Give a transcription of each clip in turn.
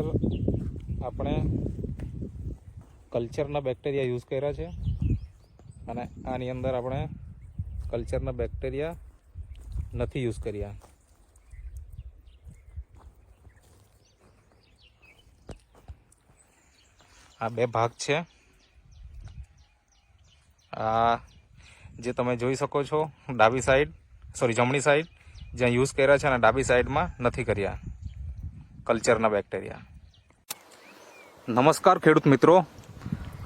અંદર આપણે કલ્ચરના bacteria use કર્યા છે. અને આની અંદર આપણે કલ્ચરના બેક્ટેરિયા નથી યુઝ કર્યા. આ બે ભાગ છે. આ જે તમે જોઈ શકો છો, ડાબી સાઈડ સોરી જમણી સાઈડ, જ્યાં યુઝ કર્યા છે અને ડાબી સાઈડમાં નથી કર્યા કલ્ચરના બેક્ટેરિયા. નમસ્કાર ખેડૂત મિત્રો.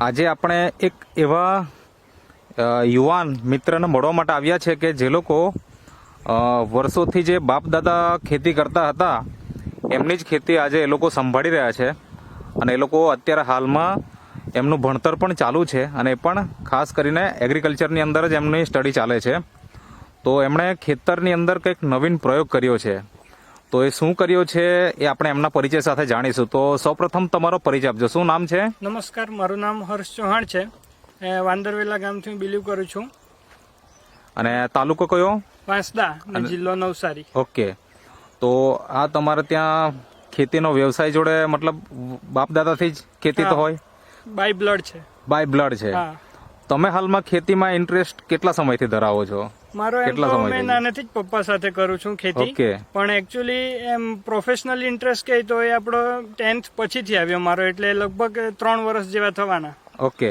આજે આપણે એક એવા યુવાન મિત્રને મળવા માટે આવ્યા છે કે જે લોકો વર્ષોથી જે બાપ દાદા ખેતી કરતા હતા, એમની જ ખેતી આજે એ લોકો સંભાળી રહ્યા છે અને એ લોકો અત્યારે હાલમાં એમનું ભણતર પણ ચાલુ છે અને એ પણ ખાસ કરીને એગ્રીકલ્ચરની અંદર જ એમની સ્ટડી ચાલે છે. તો એમણે ખેતરની અંદર કંઈક નવીન પ્રયોગ કર્યો છે. તો એ શું કર્યો છે એ આપણે એમના પરિચય સાથે જાણીશું. તો સૌપ્રથમ તમારો પરિચય આપજો. શું નામ છે? નમસ્કાર મારું નામ હર્ષ ચૌહાણ છે. વાંદરવેલા ગામથી હું બિલીવ કરું છું. અને તાલુકો કયો? વાંસદા જિલ્લો નવસારી. ઓકે. તો આ તમારે ત્યાં ખેતીનો વ્યવસાય જોડે મતલબ બાપ દાદાથી જ ખેતી તો હોય? બાય બ્લડ છે. બાય બ્લડ છે. તમે હાલમાં ખેતીમાં ઇન્ટરેસ્ટ કેટલા સમયથી ધરાવો છો? મારો એમ તો મેં નાનેથી જ પપ્પા સાથે કરું છું ખેતી. પણ એકચ્યુઅલી એમ પ્રોફેશનલ ઇન્ટરેસ્ટ કહે તો એ આપણો ટેન્થ પછીથી આવ્યો મારો એટલે લગભગ ત્રણ વર્ષ જેવા થવાના. ઓકે.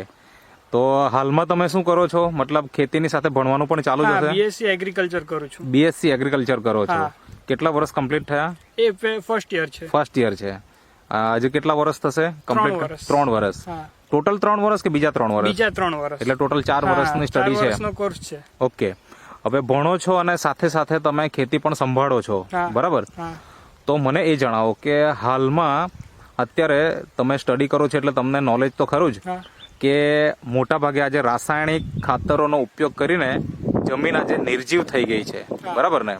તો હાલમાં તમે શું કરો છો? મતલબ ખેતીની સાથે ભણવાનું પણ ચાલુ છે બીએસસી એગ્રીકલ્ચર કરું છું. બીએસસી એગ્રીકલ્ચર કરો છો. કેટલા વર્ષ કમ્પ્લીટ થયા? એ ફર્સ્ટ યર છે. ફર્સ્ટ યર છે. હજુ કેટલા વર્ષ થશે? કમ્પ્લીટ વર્ષ. ત્રણ વર્ષ. ટોટલ ત્રણ વર્ષ કે બીજા ત્રણ વર્ષ? બીજા ત્રણ વર્ષ. એટલે ટોટલ ચાર વર્ષની સ્ટડી છે. કોર્સ છે. ઓકે. હવે ભણો છો અને સાથે સાથે તમે ખેતી પણ સંભાળો છો. બરાબર? તો મને એ જણાવો કે હાલમાં અત્યારે તમે સ્ટડી કરો છો એટલે તમને નોલેજ તો ખરું જ કે મોટા ભાગે આજે રાસાયણિક ખાતરોનો ઉપયોગ કરીને જમીન આજે નિર્જીવ થઈ ગઈ છે. બરાબર ને?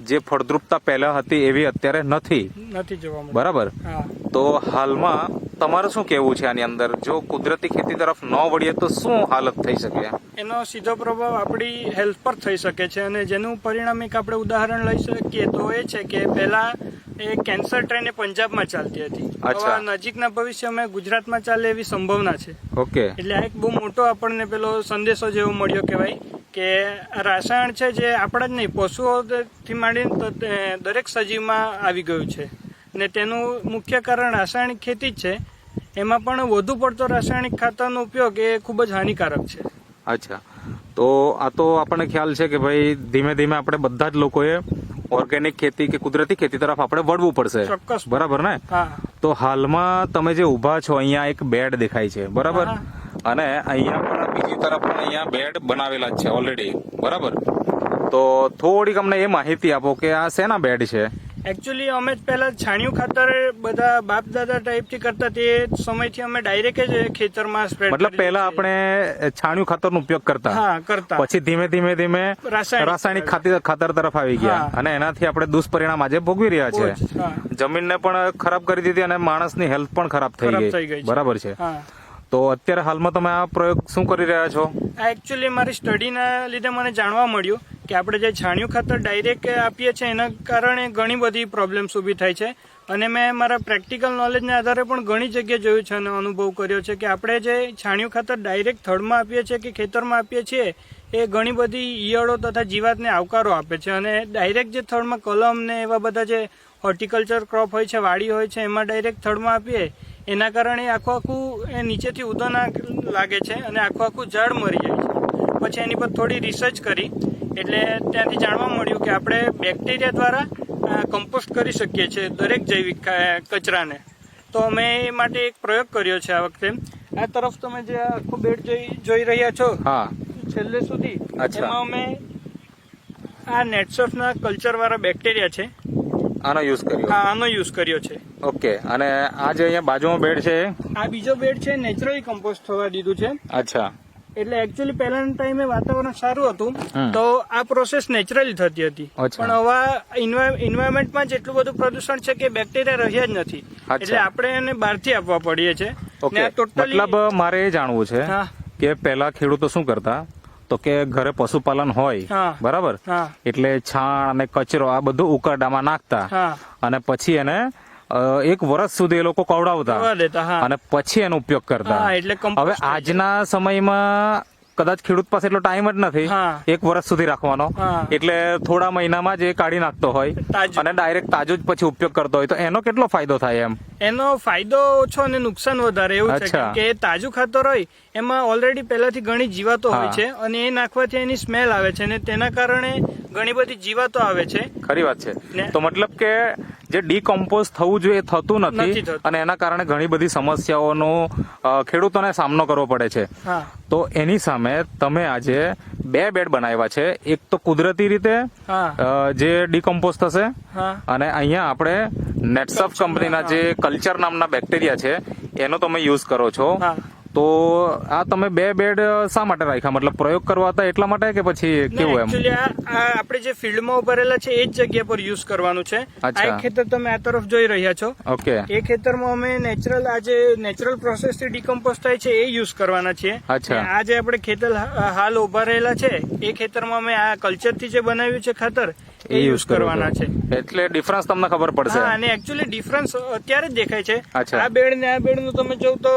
જે ફળદ્રુપતા પહેલા હતી એવી અત્યારે નથી. બરાબર? તો હાલમાં તમારું શું કહેવું છે આની અંદર? જો કુદરતી ખેતી તરફ ન વળીએ તો શું હાલત થઈ શકે? એનો સીધો પ્રભાવ આપણી હેલ્થ પર થઈ શકે છે અને જેનું પરિણામ એક આપણે ઉદાહરણ લઈ શકીએ તો એ છે કે પહેલા એ કેન્સર ટ્રેન એ પંજાબમાં ચાલતી હતી. અથવા નજીકના ભવિષ્યમાં ગુજરાતમાં ચાલે એવી સંભાવના છે. ઓકે. એટલે આ એક બહુ મોટો આપણને પેલો સંદેશો જેવો મળ્યો કહેવાય કે રાસાયણ છે જે આપણા જ નહીં પશુઓથી માંડીને દરેક સજીવમાં આવી ગયું છે. ને તેનું મુખ્ય કારણ રાસાયણિક ખેતી જ છે. એમાં પણ વધુ પડતો રાસાયણિક ખાતરનો ઉપયોગ એ ખૂબ જ હાનિકારક છે. અચ્છા. તો આ તો આપણને ખ્યાલ છે કે ભાઈ ધીમે ધીમે આપણે બધા જ લોકોએ ઓર્ગેનિક ખેતી કે કુદરતી ખેતી તરફ આપણે વળવું પડશે. ચોક્કસ. બરાબર ને? તો હાલમાં તમે જે ઊભા છો અહીંયા એક બેડ દેખાય છે. બરાબર? અને અહીંયા પણ બીજી તરફ પણ અહીંયા બેડ બનાવેલા જ છે ઓલરેડી બરાબર? તો થોડીક અમને એ માહિતી આપો કે આ શેના બેડ છે? એકચ્યુઅલી અમે પહેલા છાણિયું ખાતર બધા બાપ દાદા ટાઈપથી કરતા તે સમયથી અમે ડાયરેક્ટ જ ખેતરમાં સ્પ્રેડ મતલબ પહેલા આપણે છાણિયું ખાતરનો ઉપયોગ કરતા. હા કરતા. પછી ધીમે ધીમે ધીમે રાસાયણિક ખાતર. ખાતર તરફ આવી ગયા. અને એનાથી આપણે દુષ્પરિણામ આજે ભોગવી રહ્યા છે. જમીનને પણ ખરાબ કરી દીધી અને માણસની હેલ્થ પણ ખરાબ થઈ ગઈ. ગઈ બરાબર છે. હા. તો અત્યારે હાલમાં તમે આ પ્રયોગ શું કરી રહ્યા છો? આ એકચ્યુઅલી મારી સ્ટડીના લીધે મને જાણવા મળ્યું કે આપણે જે છાણિયું ખાતર ડાયરેક્ટ આપીએ છીએ, એના કારણે ઘણી બધી પ્રોબ્લેમ્સ ઊભી થાય છે. અને મેં મારા પ્રેક્ટિકલ નોલેજના આધારે પણ ઘણી જગ્યાએ જોયું છે અને અનુભવ કર્યો છે કે આપણે જે છાણિયું ખાતર ડાયરેક્ટ થડમાં આપીએ છીએ કે ખેતરમાં આપીએ છીએ, એ ઘણી બધી ઈયળો તથા જીવાતને આવકારો આપે છે. અને ડાયરેક્ટ જે થડમાં કલમ ને એવા બધા જે હોર્ટિકલ્ચર ક્રોપ હોય છે, વાડી હોય છે, એમાં ડાયરેક્ટ થડમાં આપીએ એના કારણે આખું આખું એ નીચેથી ઉદોના લાગે છે અને આખું આખું ઝાડ મરી જાય છે. પછી એની પર થોડી રિસર્ચ કરી એટલે ત્યાંથી જાણવા મળ્યું કે આપણે બેક્ટેરિયા દ્વારા કમ્પોસ્ટ કરી શકીએ છીએ દરેક જૈવિક કચરાને. તો અમે એ માટે એક પ્રયોગ કર્યો છે આ વખતે. આ તરફ તમે જે આખું બેડ જોઈ જોઈ રહ્યા છો હા. છેલ્લે સુધી. એમાં અમે આ કલ્ચર કલ્ચરવાળા બેક્ટેરિયા છે. આનો યુઝ કર્યો? હા આનો યુઝ કર્યો છે. ઓકે અને આ જે અહીંયા બાજુમાં બેડ છે? આ બીજો બેડ છે નેચરલી કમ્પોસ્ટ થવા દીધું છે. અચ્છા. એટલે એકચ્યુઅલી પહેલાના ટાઈમે વાતાવરણ સારું હતું તો આ પ્રોસેસ નેચરલી થતી હતી. પણ હવે ઇન્વાયરમેન્ટમાં જેટલું બધું પ્રદૂષણ છે કે બેક્ટેરિયા રહ્યા જ નથી. એટલે આપણે એને બહારથી આપવા પડીએ છે. ઓકે ને આ totally- મતલબ મારે એ જાણવું છે કે પહેલા ખેડૂતો શું કરતા? તો કે ઘરે પશુપાલન હોય બરાબર? એટલે છાણ અને કચરો આ બધું ઉકરડામાં નાખતા. અને પછી એને એક વર્ષ સુધી એ લોકો કવડાવતા. અને પછી એનો ઉપયોગ કરતા. એટલે હવે આજના સમયમાં કદાચ ખેડૂત પાસે એટલો ટાઈમ જ નથી એક વર્ષ સુધી રાખવાનો. એટલે થોડા મહિનામાં જ કાઢી નાખતો હોય અને ડાયરેક્ટ તાજો જ પછી ઉપયોગ કરતો હોય. તો એનો કેટલો ફાયદો થાય એમ? એનો ફાયદો ઓછો અને નુકસાન વધારે એવું છે. કે એ તાજું ખાતર હોય એમાં ઓલરેડી પહેલાથી ઘણી જીવાતો હોય છે અને એ નાખવાથી એની સ્મેલ આવે છે અને તેના કારણે ઘણી બધી જીવાતો આવે છે. ખરી વાત છે. તો મતલબ કે જે ડીકમ્પોઝ થવું જોઈએ થતું નથી અને એના કારણે ઘણી બધી સમસ્યાઓનો ખેડૂતોને સામનો કરવો પડે છે. તો એની સામે તમે આજે બે બેડ બનાવ્યા છે. એક તો કુદરતી રીતે જે ડીકમ્પોઝ થશે અને અહીંયા આપણે નેટસફ કંપનીના જે કલ્ચર નામના બેક્ટેરિયા છે એનો તમે યુઝ કરો છો. તો આ તમે બે બેડ શા માટે રાખ્યા? મતલબ પ્રયોગ કરવા હતા એટલા માટે કે પછી કેવું એમ? આપણે જે ફિલ્ડમાં ઊભા રહેલા છે એ જ જગ્યા પર યુઝ કરવાનું છે. આ ખેતર તમે આ તરફ જોઈ રહ્યા છો. ઓકે. એ ખેતરમાં અમે નેચરલ આ જે નેચરલ પ્રોસેસથી ડીકમ્પોઝ થાય છે એ યુઝ કરવાના છીએ. અચ્છા. આ જે આપણે ખેતર હાલ ઊભા રહેલા છે એ ખેતરમાં અમે આ કલ્ચરથી જે બનાવ્યું છે ખાતર એ યુઝ કરવાના છે. એટલે ડિફરન્સ તમને ખબર પડશે. હા અને એકચ્યુઅલી ડિફરન્સ અત્યારે જ દેખાય છે. આ બેડ ને આ બેડનું તમે જોવ તો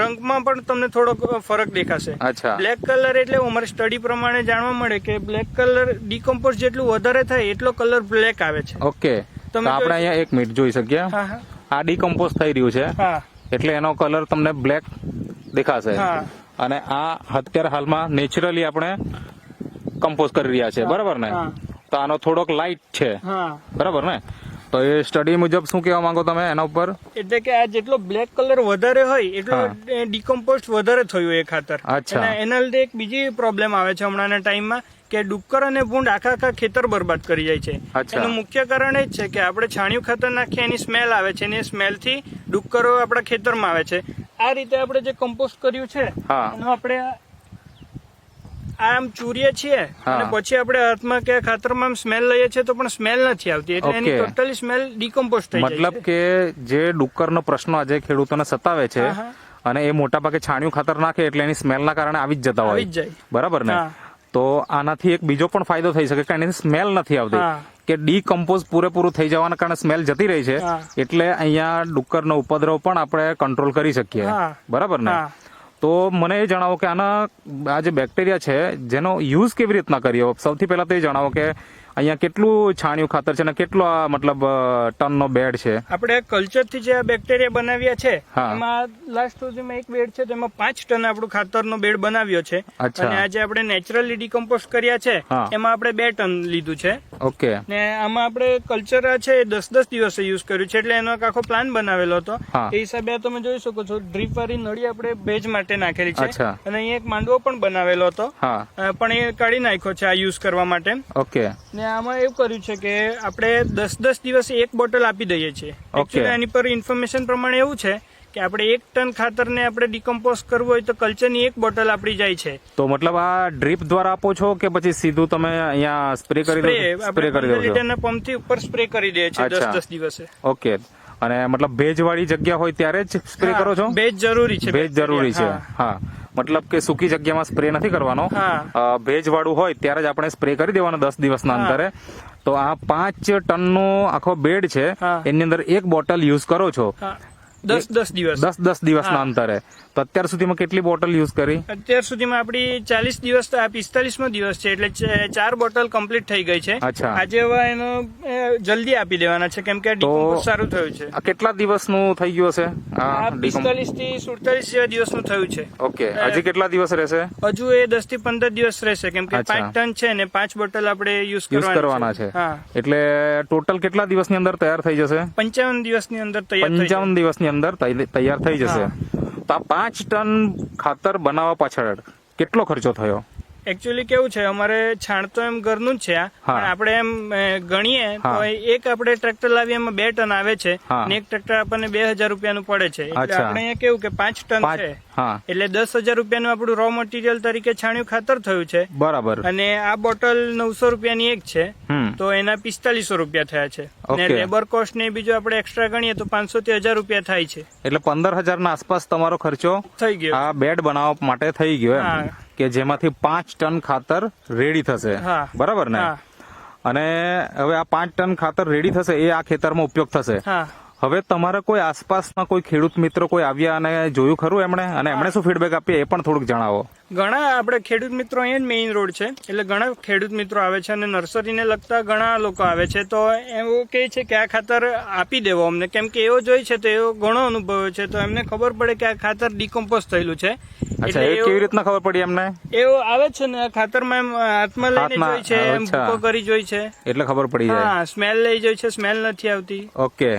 રંગમાં પણ તમને થોડોક ફરક દેખાશે. અચ્છા. બ્લેક કલર એટલે અમારે સ્ટડી પ્રમાણે જાણવા મળે કે બ્લેક કલર ડીકમ્પોઝ જેટલું વધારે થાય એટલો કલર બ્લેક આવે છે. ઓકે તો તમે આપણે અહીંયા એક મિનિટ જોઈ શકીએ. આ ડીકમ્પોઝ થઈ રહ્યું છે. એટલે એનો કલર તમને બ્લેક દેખાશે. અને આ અત્યારે હાલમાં નેચરલી આપણે કમ્પોઝ કરી રહ્યા છે. બરાબર ને. તો આનો થોડોક લાઇટ છે. બરાબર ને? તો એ સ્ટડી મુજબ શું કહેવા માંગો તમે એના ઉપર? એટલે કે આ જેટલો બ્લેક કલર વધારે હોય એટલો ડિકમ્પોસ્ટ વધારે થયું એ ખાતર. એના લીધે એક બીજી પ્રોબ્લેમ આવે છે હમણાંના ટાઈમમાં કે ડુક્કર અને ભૂંડ આખા આખા ખેતર બરબાદ કરી જાય છે. એનું મુખ્ય કારણ એ જ છે કે આપણે છાણિયું ખાતર નાખીએ એની સ્મેલ આવે છે અને એ સ્મેલથી ડુક્કરો આપણા ખેતરમાં આવે છે. આ રીતે આપણે જે કમ્પોસ્ટ કર્યું છે. એનો આપણે આમ ચૂરીએ છીએ અને પછી આપણે હાથમાં કે ખાતરમાં સ્મેલ લઈએ છીએ તો પણ સ્મેલ નથી આવતી. એટલે એની ટોટલી સ્મેલ ડીકમ્પોઝ થઈ જાય મતલબ કે જે ડુક્કરનો પ્રશ્ન આજે ખેડૂતોને સતાવે છે. અને એ મોટા ભાગે છાણિયું ખાતર નાખે એટલે એની સ્મેલના કારણે આવી જ જતા આવી હોય જાય. બરાબર ને? તો આનાથી એક બીજો પણ ફાયદો થઈ શકે કે એની સ્મેલ નથી આવતી. કે ડીકમ્પોઝ પૂરેપૂરું થઈ જવાના કારણે સ્મેલ જતી રહી છે. એટલે અહીંયા ડુક્કરનો ઉપદ્રવ પણ આપણે કંટ્રોલ કરી શકીએ. બરાબર ને. તો મને એ જણાવો કે આના આ જે બેક્ટેરિયા છે, જેનો યુઝ કેવી રીતના કર્યો? સૌથી પહેલા તો એ જણાવો કે અહીંયા કેટલું છાણિયું ખાતર છે અને કેટલો મતલબ ટન ટનનો બેડ છે? આપણે કલ્ચરથી જે આ બેક્ટેરિયા બનાવ્યા છે એમાં લાસ્ટ સુધીમાં એક બેડ છે તેમાં પાંચ ટન આપણું ખાતરનો બેડ બનાવ્યો છે. અને આજે આપણે નેચરલી ડીકમ્પોસ્ટ કર્યા છે એમાં આપણે બે ટન લીધું છે. ઓકે. ને આમાં આપણે કલ્ચર છે એ દસ દસ દિવસે યુઝ કર્યું છે એટલે એનો એક આખો પ્લાન બનાવેલો હતો. એ હિસાબે તમે જોઈ શકો છો ડ્રીપ વાળી નળી આપણે ભેજ માટે નાખેલી છે. અને અહીંયા એક માંડવો પણ બનાવેલો હતો. પણ એ કાઢી નાખ્યો છે આ યુઝ કરવા માટે. ઓકે. ને આમાં એવું કર્યું છે કે આપણે દસ દસ દિવસે એક બોટલ આપી દઈએ છીએ. Actually એની પર ઇન્ફોર્મેશન પ્રમાણે એવું છે કે આપણે એક ટન ખાતરને આપણે ડિકમ્પોઝ કરવું હોય તો કલ્ચરની એક બોટલ આપણી જાય છે. તો મતલબ આ ડ્રીપ દ્વારા આપો છો કે પછી સીધું તમે અહીંયા સ્પ્રે કરી દો સ્પ્રે કરી દો છો? લીટરના પંપથી ઉપર સ્પ્રે કરી દઈએ છીએ દસ દસ દિવસે. ઓકે અને મતલબ ભેજવાળી જગ્યા હોય ત્યારે જ સ્પ્રે કરો છો? ભેજ જરૂરી છે ભેજ જરૂરી છે. હા. મતલબ કે સૂકી જગ્યામાં સ્પ્રે નથી કરવાનો. ભેજ વાળું હોય ત્યારે જ આપણે સ્પ્રે કરી દેવાનો દસ દિવસના અંતરે. તો આ પાંચ ટનનો આખો બેડ છે એની અંદર એક બોટલ યુઝ કરો છો. દસ દસ દિવસ. દસ દસ દિવસના. અંતરે. તો અત્યાર સુધીમાં કેટલી બોટલ યુઝ કરી? અત્યાર સુધીમાં આપણી ચાલીસ દિવસ પિસ્તાલીસમો દિવસ છે એટલે ચાર બોટલ કમ્પ્લીટ થઈ ગઈ છે. આજે હવે એનો જલ્દી આપી દેવાના છે કેમ કે સારું થયું છે. કેટલા દિવસનું થઈ ગયું હશે? પિસ્તાલીસથી સુડતાલીસ જેવા દિવસનું થયું છે. ઓકે. હજી કેટલા દિવસ રહેશે? હજુ એ દસથી પંદર દિવસ રહેશે કેમ કે પાંચ ટન છે ને પાંચ બોટલ આપણે યુઝ કરવાના છે. એટલે ટોટલ કેટલા દિવસની અંદર તૈયાર થઈ જશે? પંચાવન દિવસની અંદર તૈયાર દિવસ પંચાવન દિવસની અંદર તૈયાર થઈ જશે. પાંચ ટન ખાતર બનાવવા પાછળ કેટલો ખર્ચો થયો? એકચ્યુઅલી કેવું છે અમારે છાણ તો એમ ઘરનું જ છે આ. પણ આપણે એમ ગણીએ તો એક આપણે ટ્રેક્ટર લાવીએ એમાં બે ટન આવે છે. ને એક ટ્રેક્ટર આપણને બે હજાર રૂપિયાનું પડે છે. એટલે આપણે અહીંયા કેવું કે પાંચ ટન છે. એટલે દસ હજાર રૂપિયાનું આપણું રો મટીરિયલ તરીકે છાણિયું ખાતર થયું છે. બરાબર. અને આ બોટલ નવસો રૂપિયાની એક છે. તો એના પિસ્તાલીસો રૂપિયા થયા છે. અને લેબર કોસ્ટ ને બીજું આપણે એક્સ્ટ્રા ગણીએ તો પાંચસો થી હજાર રૂપિયા થાય છે. એટલે પંદર હજાર ના આસપાસ તમારો ખર્ચો થઈ ગયો. આ બેડ બનાવવા માટે થઈ ગયો. કે જેમાંથી પાંચ ટન ખાતર રેડી થશે. બરાબર ને? અને હવે આ પાંચ ટન ખાતર રેડી થશે એ આ ખેતરમાં ઉપયોગ થશે. હવે તમારા કોઈ આસપાસના કોઈ ખેડૂત મિત્રો કોઈ આવ્યા અને જોયું ખરું એમણે? અને એમણે શું ફીડબેક આપી એ પણ થોડુંક જણાવો. ઘણા આપણે ખેડૂત મિત્રો અહીંયા જ મેઇન રોડ છે. એટલે ઘણા ખેડૂત મિત્રો આવે છે અને નર્સરીને લગતા ઘણા લોકો આવે છે. તો એવું કહે છે કે આ ખાતર આપી દેવો અમને. કેમ કે એવો જોઈ છે તો એવો ઘણો અનુભવ છે. તો એમને ખબર પડે કે આ ખાતર ડિકમ્પોઝ થયેલું છે. અચ્છા એ કેવી રીતના ખબર પડી એમને? એવો આવે છે ને ખાતરમાં એમ હાથમાં લઈને જોઈ છે એમ. ભૂકો કરી જોઈ છે. એટલે ખબર પડી જાય. હા સ્મેલ લઈ જોઈ છે સ્મેલ નથી આવતી. ઓકે.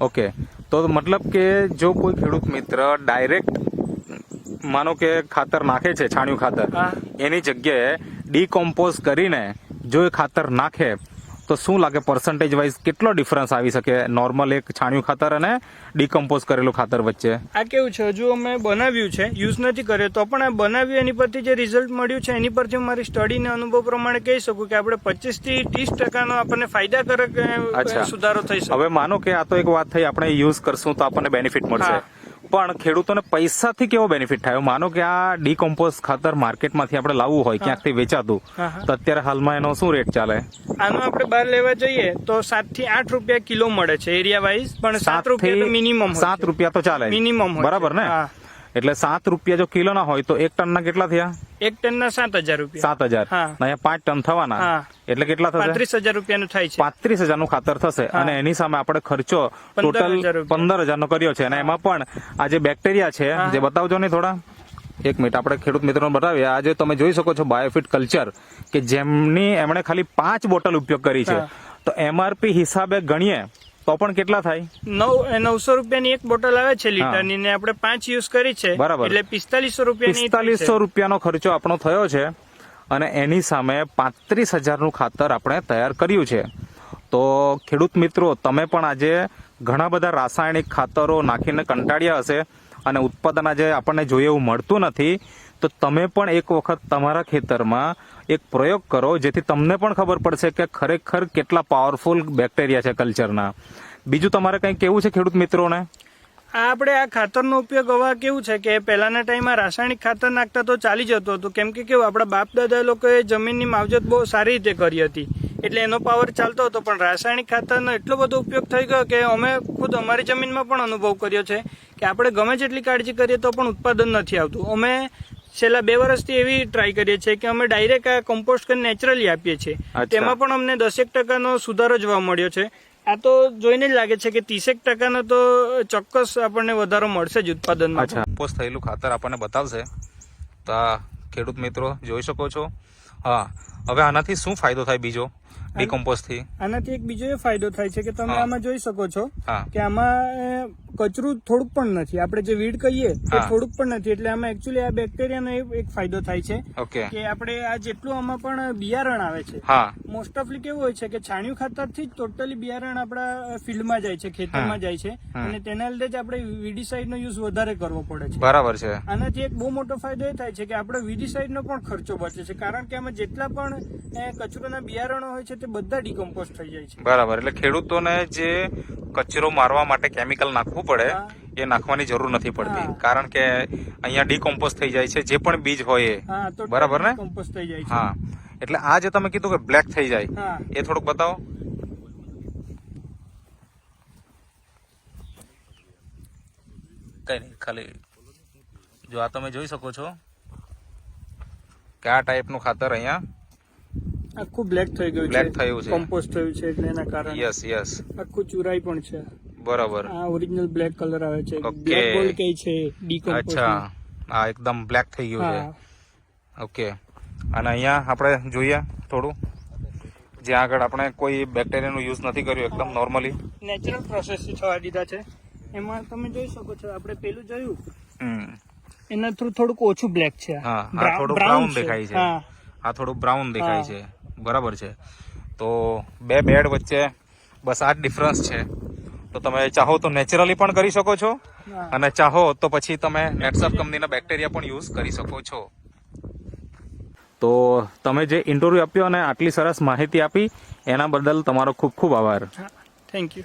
ઓકે. તો મતલબ કે જો કોઈ ખેડૂત મિત્ર ડાયરેક્ટ માનો કે ખાતર નાખે છે છાણિયું ખાતર એની જગ્યાએ ડીકોમ્પોઝ કરીને જો એ ખાતર નાખે તો શું લાગે પર્સન્ટેજ વાઇઝ કેટલો ડિફરન્સ આવી શકે? નોર્મલ એક છાણિયું ખાતર અને ડીકમ્પોઝ કરેલું ખાતર વચ્ચે. આ કેવું છે? હજુ અમે બનાવ્યું છે યુઝ નથી કર્યો તો પણ આ બનાવ્યું એની પરથી જે રિઝલ્ટ મળ્યું છે એની પરથી હું મારી સ્ટડીને અનુભવ પ્રમાણે કહી શકું કે આપણે પચીસથી ત્રીસ ટકાનો આપણને ફાયદાકારક સુધારો થઈ શકે. હવે માનો કે આ તો એક વાત થઈ આપણે યુઝ કરશું તો આપણને બેનિફિટ મળશે. પણ ખેડૂતોને પૈસાથી કેવો બેનિફિટ થાય? માનો કે આ ડીકોમ્પોઝ ખાતર માર્કેટમાંથી આપણે લાવવું હોય ક્યાંકથી વેચાતું. તો અત્યારે હાલમાં એનો શું રેટ ચાલે? આનો આપણે બહાર લેવા જઈએ તો સાતથી આઠ રૂપિયા કિલો મળે છે એરિયા વાઇઝ પણ સાત રૂપિયા મિનિમમ સાત રૂપિયા તો ચાલે મિનિમમ બરાબર ને. એટલે સાત રૂપિયા જો કિલો ના હોય તો એક ટન ના કેટલા થયા? એક ટન ના સાત હજાર રૂપિયા. સાત હજાર. અહીંયા પાંચ ટન થવાના. એટલે કેટલા થશે? પાંત્રીસ હજાર રૂપિયાનું થાય છે. પાંત્રીસ હજારનું ખાતર થશે. અને એની સામે આપણે ખર્ચો પંદર ટોટલ હજાર નો પંદર હજારનો કર્યો છે. અને એમાં પણ આ જે બેક્ટેરિયા છે જે બતાવજો ને થોડા. એક મિનિટ આપણે ખેડૂત મિત્રોને બતાવીએ. આજે તમે જોઈ શકો છો બાયોફિટ કલ્ચર કે જેમની એમણે ખાલી પાંચ બોટલ ઉપયોગ કરી છે. તો એમઆરપી હિસાબે ગણીએ તો પણ કેટલા થાય? નવ નવસો રૂપિયાની એક બોટલ આવે છે લીટરની ને આપણે પાંચ યુઝ કરી છે. બરાબર. એટલે પિસ્તાલીસો રૂપિયા. પિસ્તાલીસો રૂપિયાનો ખર્ચો આપણો થયો છે અને એની સામે પાંત્રીસ હજારનું ખાતર આપણે તૈયાર કર્યું છે. તો ખેડૂત મિત્રો તમે પણ આજે ઘણા બધા રાસાયણિક ખાતરો નાખીને કંટાળ્યા હશે. અને ઉત્પાદન આજે આપણને જોઈએ એવું મળતું નથી, તો તમે પણ એક વખત તમારા ખેતરમાં એક પ્રયોગ કરો, જેથી તમને પણ ખબર પડશે કે ખરેખર કેટલા પાવરફુલ બેક્ટેરિયા છે કલ્ચરના બીજું તમારે કંઈ કેવું છે ખેડૂત મિત્રોને? આપણે આ ખાતરનો ઉપયોગ હવે કેવું છે કે પહેલાના ટાઈમમાં રાસાયણિક ખાતર નાખતા તો ચાલી જતું હતું, કેમ કે કેવું આપણા બાપ દાદા લોકોએ જમીનની માવજત બહુ સારી રીતે કરી હતી. એટલે એનો પાવર ચાલતો હતો પણ રાસાયણિક ખાતરનો એટલો બધો ઉપયોગ થઈ ગયો કે અમે ખુદ અમારી જમીનમાં પણ અનુભવ કર્યો છે કે આપણે ગમે જેટલી કાળજી કરીએ તો પણ ઉત્પાદન નથી આવતું. અમે છેલ્લા બે વર્ષથી એવી ટ્રાય કરીએ છીએ કે અમે ડાયરેક્ટ આ કમ્પોસ્ટ કરીને નેચરલી આપીએ છીએ. તેમાં પણ અમને દસેક ટકાનો સુધારો જોવા મળ્યો છે. આ તો જોઈને જ લાગે છે કે ત્રીસેક ટકાનો તો ચોક્કસ આપણને વધારો મળશે જ ઉત્પાદનમાં. કમ્પોસ્ટ થયેલું ખાતર આપણને બતાવશે. તો આ ખેડૂત મિત્રો જોઈ શકો છો. હા હવે આનાથી શું ફાયદો થાય બીજો? ડીકોમ્પોઝથી. આનાથી એક બીજો એ ફાયદો થાય છે કે તમે આમાં જોઈ શકો છો કે આમાં કચરું થોડુંક પણ નથી. આપણે જે વીડ કહીએ તે થોડુંક પણ નથી. એટલે આમાં એકચ્યુઅલી આ બેક્ટેરિયાનો એક ફાયદો થાય છે કે આપણે આ જેટલું આમાં પણ બિયારણ આવે છે. મોસ્ટ ઓફલી કેવું હોય છે કે છાણિયું ખાતરથી જ ટોટલી બિયારણ આપણા ફિલ્ડમાં જાય છે ખેતરમાં જાય છે. અને તેના લીધે જ આપણે વીડીસાઇડનો યુઝ વધારે કરવો પડે છે. બરાબર છે. આનાથી એક બહુ મોટો ફાયદો એ થાય છે કે આપણે વીડીસાઇડનો પણ ખર્ચો બચે છે. કારણ કે આમાં જેટલા પણ કચરોના બિયારણો હોય છે તે બધા ડીકમ્પોઝ થઈ જાય છે. બરાબર. એટલે ખેડૂતોને જે કચરો મારવા માટે કેમિકલ નાખવું પડે એ નાખવાની જરૂર નથી પડતી. કારણ કે અહીંયા ડીકોમ્પોઝ થઈ જાય છે. જે પણ બીજ હોય એ. બરાબર ને? કમ્પોઝ થઈ જાય છે. હા. એટલે આ જે તમે કીધું કે બ્લેક થઈ જાય એ થોડુંક બતાવો. કઈ નહીં ખાલી જો આ તમે જોઈ શકો છો કે આ ટાઈપનું ખાતર અહીંયા આખું બ્લેક થઈ ગયું બ્લેક થયું છે. કમ્પોઝ થયું છે એટલે એના કારણે. યસ યસ આખું ચુરાઈ પણ છે. બરાબર. આ ઓરિજિનલ બ્લેક કલર આવે છે. બ્લેક ગોલ્ડ કહે છે ડીકમ્પોઝ અચ્છા. આ એકદમ બ્લેક થઈ ગયું છે. ઓકે અને અહીંયા આપણે જોઈએ થોડું. જ્યાં આગળ આપણે કોઈ બેક્ટેરિયાનો યુઝ નથી કર્યો એકદમ નોર્મલી નેચરલ પ્રોસેસથી થવા દીધા છે. એમાં તમે જોઈ શકો છો આપણે પેલું જોયું. હમ. એના થ્રુ થોડુંક ઓછું બ્લેક છે. હા થોડું બ્રાઉન દેખાય છે. હા. આ થોડું બ્રાઉન દેખાય છે. બરાબર છે. તો બે બેડ વચ્ચે બસ આ જ ડિફરન્સ છે. તો તમે ચાહો તો નેચરલી પણ કરી શકો છો અને ચાહો તો પછી તમે નેટસપ કંપનીના બેક્ટેરિયા પણ યુઝ કરી શકો છો. તો તમે જે ઇન્ટરવ્યુ આપ્યો અને આટલી સરસ માહિતી આપી એના બદલ તમારો ખૂબ ખૂબ આભાર. Thank you